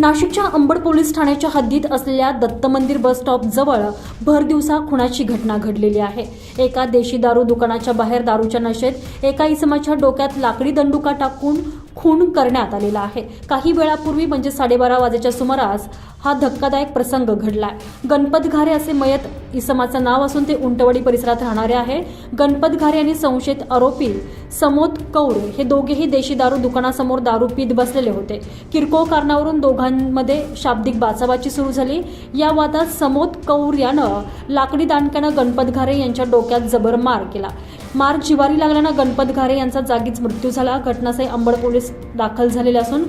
नाशिकच्या अंबड पोलीस ठाण्याच्या हद्दीत असलेल्या दत्त मंदिर बस स्टॉप जवळ भर दिवसा खुणाची घटना घडलेली आहे. एका देशी दारू दुकानाच्या बाहेर दारूच्या नशेत एका इसमाच्या डोक्यात लाकडी दंडुका टाकून खून करण्यात आलेला आहे. काही वेळापूर्वी म्हणजे साडेबारा वाजेच्या सुमारास हा धक्कादायक प्रसंग घडलाय. गणपत घारे असे मयत इसमाचं नाव असून ते उंटवाडी परिसरात राहणारे आहे. गणपत घारे आणि संशयित आरोपी समोद कौर हे दोघेही देशी दारू दुकानासमोर दारू पीत बसलेले होते. किरकोळ कारणावरून दोघांमध्ये शाब्दिक बाचाबाची सुरू झाली. या वादात समोद कौर यानं लाकडी दांडक्यानं गणपत घारे यांच्या डोक्यात जबर मार केला. मार्ग जिवारी लागल्यानं गणपत घारे यांचा जागीच मृत्यू झाला. घटनास्थळी अंबड पोलीस दाखल झालेले असून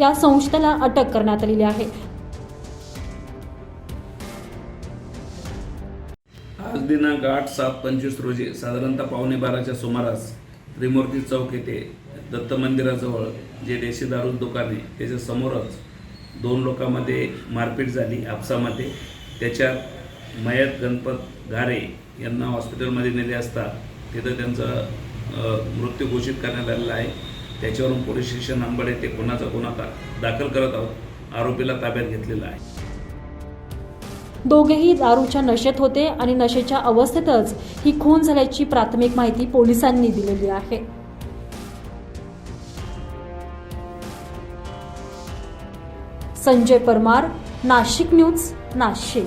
या संस्थेला अटक करण्यात आलेली आहे. आज दिनांक आठ सात पंचवीस रोजी साधारणतः पावणे बाराच्या सुमारास त्रिमूर्ती चौक येथे दत्त मंदिराजवळ जे देशी दारू दुकान आहे त्याच्या समोरच दोन लोकांमध्ये मारपीट झाली आपसामध्ये. त्याच्यात मयत गणपत घारे यांना हॉस्पिटलमध्ये नेले असता तिथं त्यांचा मृत्यू घोषित करण्यात आलेला आहे. त्याच्यावरून पोलीस स्टेशन अंबड येथे गुन्हाचा गुन्हा दाखल करत आहोत. आरोपीला ताब्यात घेतलेला आहे. दोघेही दारूच्या नशेत होते आणि नशेच्या अवस्थेतच ही खून झाल्याची प्राथमिक माहिती पोलिसांनी दिलेली आहे. संजय परमार नाशिक न्यूज नाशिक.